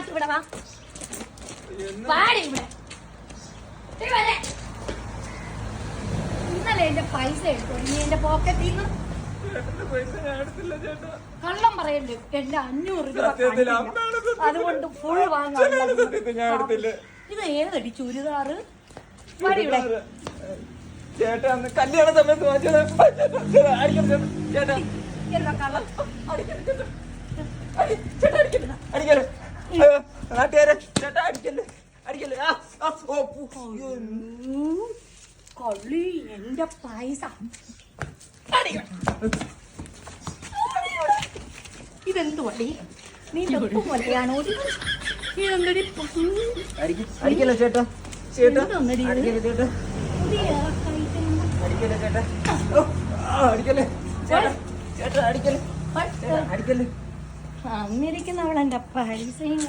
അകത്ത് ഇവിടെ വാ പാടി ഇവിടെ. ഇന്നലെ എന്റെ പൈസ എടുത്തു എന്റെ പോക്കറ്റിൽ നിന്ന് കള്ളം പറയല്ലേ എന്റെ അഞ്ഞൂറ് രൂപ. അതുകൊണ്ട് ഫുൾ വാങ്ങാൻ. ഇത് ഏതടി ചുരിദാറ് പാടി ഇവിടെ ചേട്ടാ അന്ന് കല്യാണ സമയത്ത്. ചേട്ടാ, കള്ളം അടിക്കരുത് ചേട്ടാ. അടി, ചേട്ടാ, അടിക്കരുത്. അടിക്കരുത്. അയ്യോ, നാട്ടുകാരെ ചേട്ടാ. അടിക്കല്ലേ അടിക്കല്ലേ ആ, ആ, ഓ, കൊള്ളി എന്റെ പൈസ ഇതെന്തു വടി നീ വെപ്പും പോലെയാണോ ഇതെന്തൊരു അടിക്ക- അടിക്കല്ലേ ചേട്ടാ. ചേട്ടാ അടിക്കല്ലേ ചേട്ടാ അടിക്കല്ലേ. ചേട്ടാ അടിക്കല്ലേ ചേട്ടാ ചേട്ടാ അടിക്കല്ലേ അടിക്കല്ലേ. അന്നിരിക്കുന്ന അവളെന്റെ പൈസയും